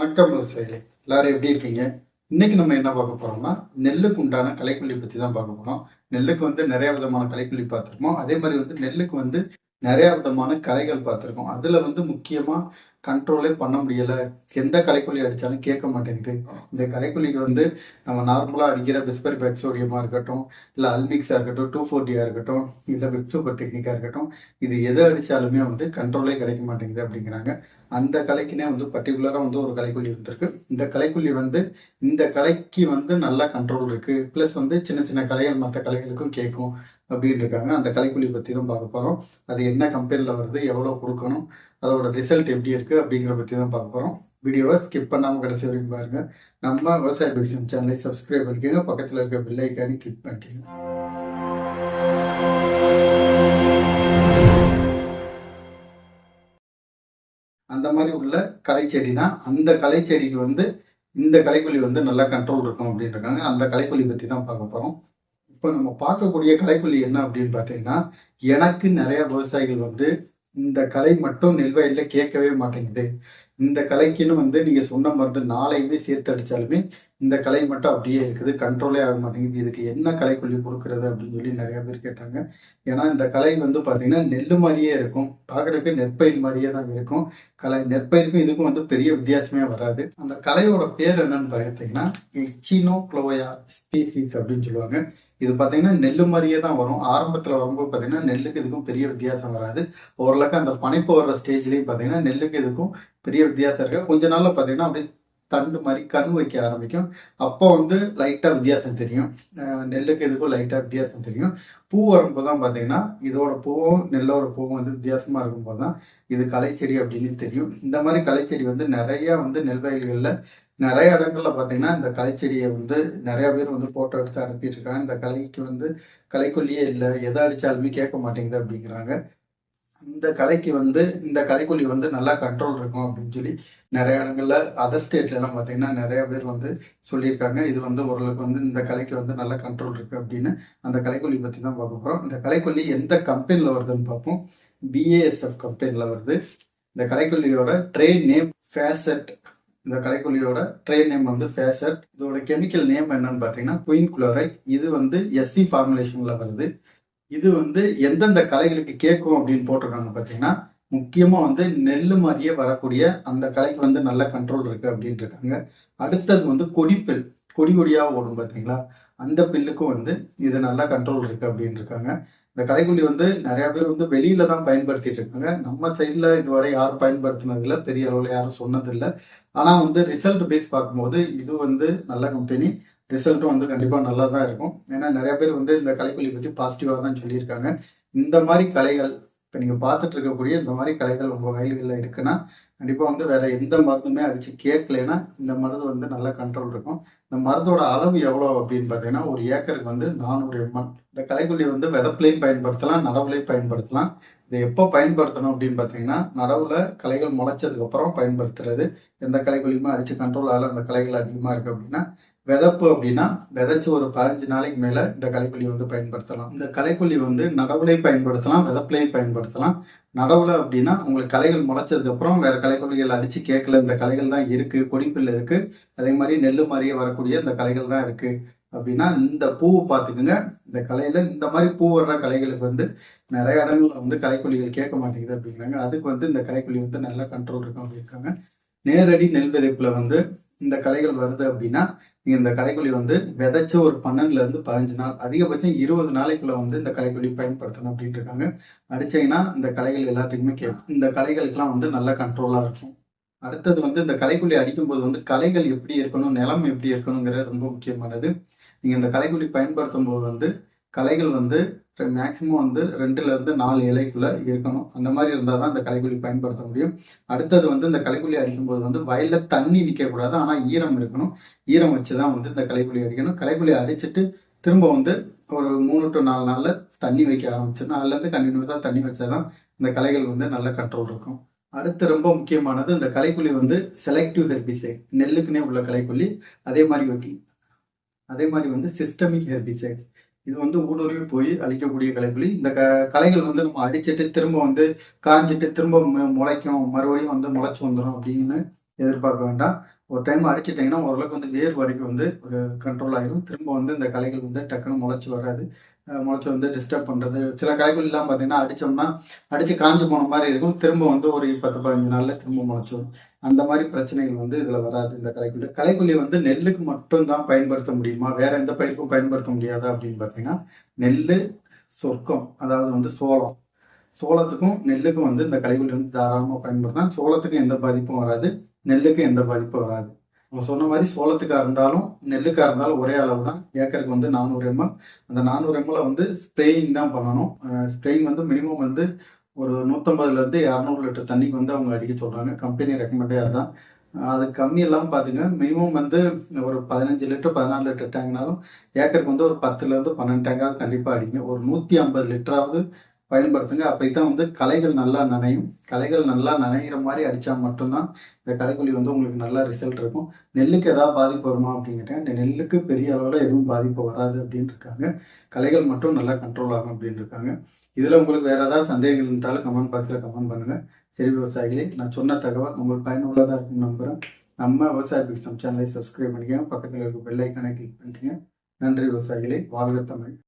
வணக்கம் விவசாயிகளே. எல்லாரும் எப்படி இருக்கீங்க? இன்னைக்கு நம்ம என்ன பார்க்க போறோம்னா நெல்லுக்கு உண்டான களைக்கொல்லி பத்தி தான் பார்க்க போறோம். நெல்லுக்கு வந்து நிறைய விதமான களைக்கொல்லி பார்த்துருக்கோம். அதே மாதிரி வந்து நெல்லுக்கு வந்து நிறைய விதமான களைகள் பார்த்துருக்கோம். அதுல வந்து முக்கியமா கண்ட்ரோலே பண்ண முடியல. எந்த கலைக்குழி அடித்தாலும் கேட்க மாட்டேங்குது. இந்த கலைக்குழிக்கு வந்து நம்ம நார்மலாக அடிக்கிற பிஸ்பரி பேக்சோடியமா இருக்கட்டும் இல்லை அல்மிக்ஸாக இருக்கட்டும் டூ ஃபோர்ட்டியாக இருக்கட்டும் இல்லை வெப்சூப்பர் டெக்னிக்காக இருக்கட்டும் இது எதை அடித்தாலுமே வந்து கண்ட்ரோலே கிடைக்க மாட்டேங்குது அப்படிங்கிறாங்க. அந்த கலைக்குனே வந்து பர்டிகுலராக வந்து ஒரு கலைக்குள்ளி வந்திருக்கு. இந்த கலைக்குள்ளி வந்து இந்த கலைக்கு வந்து நல்லா கண்ட்ரோல் இருக்குது ப்ளஸ் வந்து சின்ன சின்ன கலைகள் மற்ற கலைகளுக்கும் கேட்கும் அப்படின்னு இருக்காங்க. அந்த கலைக்குள்ளி பற்றி தான் பார்க்க போகிறோம் அது என்ன கம்பெனியில் வருது எவ்வளோ கொடுக்கணும் அதோட ரிசல்ட் எப்படி இருக்கு அப்படிங்கிற பற்றி தான் பார்க்க போகிறோம் வீடியோவை ஸ்கிப் பண்ணாமல் கடைசி வரைக்கும் பாருங்க. நம்ம விவசாய பிசினம் சேனலை சப்ஸ்கிரைப் பண்ணிக்கோங்க. பக்கத்தில் இருக்க பெல் கிளிக் பண்ணிக்கோங்க. அந்த மாதிரி உள்ள கலைச்செடி தான் அந்த கலைச்செடிக்கு வந்து இந்த கலைக்கொல்லி வந்து நல்லா கண்ட்ரோல் இருக்கும் அப்படின்னு இருக்காங்க அந்த கலைக்கொல்லி பற்றி தான் பார்க்க போகிறோம் இப்போ நம்ம பார்க்கக்கூடிய கலைக்கொல்லி என்ன அப்படின்னு பார்த்தீங்கன்னா எனக்கு நிறையா விவசாயிகள் வந்து இந்த கலை மட்டும் நெல்வயலில் கேட்கவே மாட்டேங்குது. இந்த கலைக்குன்னு வந்து நீங்கள் சொன்ன மருந்து நாளையுமே சேர்த்து அடித்தாலுமே இந்த கலை மட்டும் அப்படியே இருக்குது. கண்ட்ரோலே ஆக மாட்டேங்குது. இதுக்கு என்ன கலைக்கொல்லி கொடுக்கறது அப்படின்னு சொல்லி நிறைய பேர் கேட்டாங்க. ஏன்னா இந்த கலை வந்து பார்த்தீங்கன்னா நெல் மாதிரியே இருக்கும். பார்க்குறதுக்கு நெற்பயிர் மாதிரியே தான் இருக்கும். கலை நெற்பயிருக்கும் இதுக்கும் வந்து பெரிய வித்தியாசமே வராது. அந்த கலையோட பேர் என்னன்னு பார்த்தீங்கன்னா எச்சினோ குளோயா ஸ்பீசிஸ் அப்படின்னு சொல்லுவாங்க. இது பார்த்தீங்கன்னா நெல் மாதிரியே தான் வரும். ஆரம்பத்தில் வரும்போது பார்த்தீங்கன்னா நெல்லுக்கு இதுக்கும் பெரிய வித்தியாசம் வராது. ஓரளவுக்கு அந்த பனைப்பு வர்ற ஸ்டேஜ்லேயும் பார்த்தீங்கன்னா நெல்லுக்கு இதுக்கும் பெரிய வித்தியாசம் இருக்குது கொஞ்ச நாளில் பார்த்தீங்கன்னா அப்படியே தண்டு மாதிரி கண் வைக்க ஆரம்பிக்கும். அப்போ வந்து லைட்டாக வித்தியாசம் தெரியும். நெல்லுக்கு இதுக்கும் லைட்டாக வித்தியாசம் தெரியும். பூ வரும்போது தான் பார்த்தீங்கன்னா இதோட பூவும் நெல்லோட பூவும் வந்து வித்தியாசமாக இருக்கும்போது தான் இது களைச்செடி அப்படின்னு தெரியும். இந்த மாதிரி களைச்செடி வந்து நிறைய வந்து நெல் வயல்களில் நிறைய இடங்கள்ல பார்த்தீங்கன்னா இந்த களைச்செடியை வந்து நிறைய பேர் வந்து ஃபோட்டோ எடுத்து அனுப்பிட்டு இருக்காங்க. இந்த கலைக்கு வந்து கலைக்குள்ளேயே இல்லை. எதை அடித்தாலுமே கேட்க மாட்டேங்குது அப்படிங்கிறாங்க. இந்த கலைக்கு வந்து இந்த கலைக்குழி வந்து நல்லா கண்ட்ரோல் இருக்கும் அப்படின்னு சொல்லி நிறைய இடங்கள்ல அதர் ஸ்டேட்ல எல்லாம் பார்த்தீங்கன்னா நிறைய பேர் வந்து சொல்லியிருக்காங்க. இது வந்து ஓரளவுக்கு வந்து இந்த கலைக்கு வந்து நல்ல கண்ட்ரோல் இருக்கு அப்படின்னு அந்த கலைக்கொல்லி பத்தி தான் பார்க்க போறோம். இந்த கலைக்கொல்லி எந்த கம்பெனியில் வருதுன்னு பார்ப்போம். பிஏஎஸ்எஃப் கம்பெனியில் வருது. இந்த கலைக்கொல்லியோட ட்ரெயின் நேம் ஃபேசட் இந்த கலைக்கொல்லியோட ட்ரெயின் நேம் வந்து ஃபேசட் இதோட கெமிக்கல் நேம் என்னன்னு பார்த்தீங்கன்னா குயின் குளோரைட் இது வந்து எஸ்சி ஃபார்முலேஷன்ல வருது. இது வந்து எந்தெந்த கலைகளுக்கு கேட்கும் அப்படின்னு போட்டிருக்காங்க பார்த்தீங்கன்னா முக்கியமாக வந்து நெல் மாதிரியே வரக்கூடிய அந்த கலைக்கு வந்து நல்ல கண்ட்ரோல் இருக்குது அப்படின்னு இருக்காங்க. அடுத்தது வந்து கொடிப்பில் கொடி கொடியாக ஓடும் பார்த்தீங்களா? அந்த பில்லுக்கும் வந்து இது நல்ல கண்ட்ரோல் இருக்குது அப்படின்னு இருக்காங்க. இந்த கலைக்குள்ளி வந்து நிறைய பேர் வந்து வெளியில தான் பயன்படுத்திட்டு இருக்காங்க. நம்ம சைடில் இதுவரை யாரும் பயன்படுத்தினதில்ல. பெரிய அளவில் யாரும் சொன்னதில்லை. ஆனால் வந்து ரிசல்ட் பேஸ் பார்க்கும்போது இது வந்து நல்ல கம்பெனி ரிசல்ட்டும் வந்து கண்டிப்பாக நல்லா தான் இருக்கும். ஏன்னா நிறைய பேர் வந்து இந்த கலைக்குழி பற்றி பாசிட்டிவாக தான் சொல்லியிருக்காங்க. இந்த மாதிரி கலைகள் இப்போ நீங்கள் பார்த்துட்டு இருக்கக்கூடிய இந்த மாதிரி கலைகள் உங்கள் வயல்களில் இருக்குன்னா கண்டிப்பாக வந்து வேற எந்த மருந்துமே அடித்து கேட்கலைன்னா இந்த மருந்து வந்து நல்ல கண்ட்ரோல் இருக்கும். இந்த மருந்தோட அளவு எவ்வளோ அப்படின்னு பார்த்தீங்கன்னா ஒரு ஏக்கருக்கு வந்து நானூறு எம்எல் இந்த கலைக்குள்ளியை வந்து விதப்புலையும் பயன்படுத்தலாம் நடவுலையும் பயன்படுத்தலாம். இதை எப்போ பயன்படுத்தணும் அப்படின்னு பார்த்தீங்கன்னா நடவுல கலைகள் முளைச்சதுக்கப்புறம் பயன்படுத்துறது. எந்த கலைக்குழியுமே அடித்து கண்ட்ரோல் ஆகல அந்த கலைகள் அதிகமாக இருக்குது அப்படின்னா விதப்பு அப்படின்னா விதைச்சு ஒரு பதினஞ்சு நாளைக்கு மேலே இந்த களைக்கொல்லி வந்து பயன்படுத்தலாம். இந்த களைக்கொல்லி வந்து நடவுலையும் பயன்படுத்தலாம் விதப்புலையும் பயன்படுத்தலாம். நடவுல அப்படின்னா உங்களுக்கு களைகள் முளைச்சதுக்கப்புறம் வேறு வேற அடித்து கேட்கல இந்த களைகள் தான் இருக்குது கொடிப்பில் இருக்குது அதே மாதிரி நெல் மாதிரியே வரக்கூடிய இந்த கலைகள் தான் இருக்குது அப்படின்னா இந்த பூவை பார்த்துக்குங்க. இந்த கலையில் இந்த மாதிரி பூ வர்ற கலைகளுக்கு வந்து நிறைய இடங்கள்ல வந்து களைக்கொல்லிகள் கேட்க மாட்டேங்குது அப்படிங்கிறாங்க. அதுக்கு வந்து இந்த கலைக்குழி வந்து நல்லா கண்ட்ரோல் இருக்கும் அப்படிங்கிறாங்க நேரடி நெல் விதைப்பில் வந்து இந்த கலைகள் வருது அப்படின்னா நீங்க இந்த கலைக்கொல்லி வந்து விதைச்ச ஒரு பன்னெண்டுல இருந்து பதினஞ்சு நாள் அதிகபட்சம் இருபது நாளைக்குள்ள வந்து இந்த கலைக்கொல்லி பயன்படுத்தணும் அப்படின்ட்டு இருக்காங்க. அடிச்சீங்கன்னா இந்த கலைகள் எல்லாத்துக்குமே கேட்கும் இந்த கலைகளுக்கெல்லாம் வந்து நல்ல கண்ட்ரோலா இருக்கும். அடுத்தது வந்து இந்த கலைக்குள்ளி அடிக்கும்போது வந்து கலைகள் எப்படி இருக்கணும் நிலம் எப்படி இருக்கணுங்கிறது ரொம்ப முக்கியமானது. நீங்க இந்த கலைக்குள்ளி பயன்படுத்தும் போது வந்து கலைகள் வந்து மேக்சிமம் வந்து ரெண்டுலேருந்து நாலு இலைக்குள்ளே இருக்கணும். அந்த மாதிரி இருந்தால் தான் இந்த கலைக்குழி பயன்படுத்த முடியும். அடுத்தது வந்து இந்த கலைக்குழி அடிக்கும்போது வந்து வயலில் தண்ணி நிற்கக்கூடாது ஆனால் ஈரம் இருக்கணும். ஈரம் வச்சு தான் வந்து இந்த கலைக்குழி அடிக்கணும். கலைக்குழி அடிச்சுட்டு திரும்ப வந்து ஒரு மூணு டு நாலு நாளில் தண்ணி வைக்க ஆரம்பிச்சிருந்தோம் அதுலேருந்து கண்டினியூஸாக தண்ணி வச்சாதான் இந்த கலைகள் வந்து நல்ல கண்ட்ரோல் இருக்கும். அடுத்து ரொம்ப முக்கியமானது இந்த கலைக்குழி வந்து செலக்டிவ் ஹெர்பிசைட் நெல்லுக்குன்னே உள்ள கலைக்குழி அதே மாதிரி வைக்கி அதே மாதிரி வந்து சிஸ்டமிக் ஹெர்பிசைட் இது வந்து ஊடுருவி போய் அழிக்கக்கூடிய களைக்கொல்லி இந்த க கலைகள் வந்து நம்ம அடிச்சிட்டு திரும்ப வந்து காஞ்சிட்டு திரும்ப முளைக்கும். மறுபடியும் வந்து முளைச்சு வந்துடும் அப்படின்னு எதிர்பார்க்க வேண்டாம். ஒரு டைம் அடிச்சிட்டிங்கன்னா ஓரளவுக்கு வந்து வேர் வரைக்கும் வந்து ஒரு கண்ட்ரோல் ஆயிரும். திரும்ப வந்து இந்த கலைகள் வந்து டக்குன்னு முளைச்சி வராது. முளைச்சி வந்து டிஸ்டர்ப் பண்ணுறது சில களைகள்லாம் பார்த்தீங்கன்னா அடித்தோம்னா அடித்து காஞ்சி போன மாதிரி இருக்கும். திரும்ப வந்து ஒரு பத்து பதினஞ்சு நாளில் திரும்ப முளைச்சி அந்த மாதிரி பிரச்சனைகள் வந்து இதில் வராது இந்த களைக்குள்ளி. கலைக்குள்ளி வந்து நெல்லுக்கு மட்டும்தான் பயன்படுத்த முடியுமா? வேற எந்த பயிருக்கும் பயன்படுத்த முடியாது அப்படின்னு பார்த்தீங்கன்னா நெல் சொர்க்கம் அதாவது வந்து சோளம். சோளத்துக்கும் நெல்லுக்கும் வந்து இந்த களைக்குள்ளி வந்து தாராளமாக பயன்படுத்தினா சோளத்துக்கும் எந்த பாதிப்பும் வராது. நெல்லுக்கும் எந்த பாதிப்பும் வராது. அவங்க சொன்ன மாதிரி சோளத்துக்காக இருந்தாலும் நெல்லுக்காக இருந்தாலும் ஒரே அளவு தான். ஏக்கருக்கு வந்து நானூறு எம்எல் அந்த நானூறு எம்எல் வந்து ஸ்ப்ரேயிங் தான் பண்ணணும். ஸ்ப்ரேயிங் வந்து மினிமம் வந்து ஒரு நூற்றம்பதுலேருந்து இரநூறு லிட்டர் தண்ணிக்கு வந்து அவங்க அடிக்க சொல்கிறாங்க கம்பெனி ரெக்கமெண்டே அதுதான். அது கம்மி இல்லாமல் பார்த்துங்க மினிமம் வந்து ஒரு பதினஞ்சு லிட்டர் பதினாலு லிட்டர் டேங்க்னாலும் ஏக்கருக்கு வந்து ஒரு பத்துலேருந்து பன்னெண்டு டேங்காவது கண்டிப்பாக அடிங்க. ஒரு நூற்றி ஐம்பது லிட்டராவது பயன்படுத்துங்க. அப்போ தான் வந்து கலைகள் நல்லா நனையும். கலைகள் நல்லா நனைகிற மாதிரி அடித்தா மட்டும்தான் இந்த களைக்கொல்லி வந்து உங்களுக்கு நல்லா ரிசல்ட் இருக்கும். நெல்லுக்கு ஏதாவது பாதிப்பு வருமா அப்படிங்கிட்டேன் இந்த நெல்லுக்கு பெரிய அளவில் எதுவும் பாதிப்பு வராது அப்படின்னு இருக்காங்க கலைகள் மட்டும் நல்லா கண்ட்ரோல் ஆகும் அப்படின்னு இருக்காங்க இதில் உங்களுக்கு வேறு ஏதாவது சந்தேகங்கள் இருந்தாலும் கமெண்ட் பாக்ஸில் கமெண்ட் பண்ணுங்கள் சரி விவசாயிகளே நான் சொன்ன தகவல் உங்களுக்கு பயனுள்ளதாக இருக்குன்னு நம்புகிறேன் நம்ம விவசாய பிக்சம் சேனலை சப்ஸ்கிரைப் பண்ணிக்கோங்க. பக்கத்தில் இருக்க பெல்லைக்கானை கிளிக் பண்ணிக்கோங்க. நன்றி விவசாயிகளே. வாழ்க தமிழ்.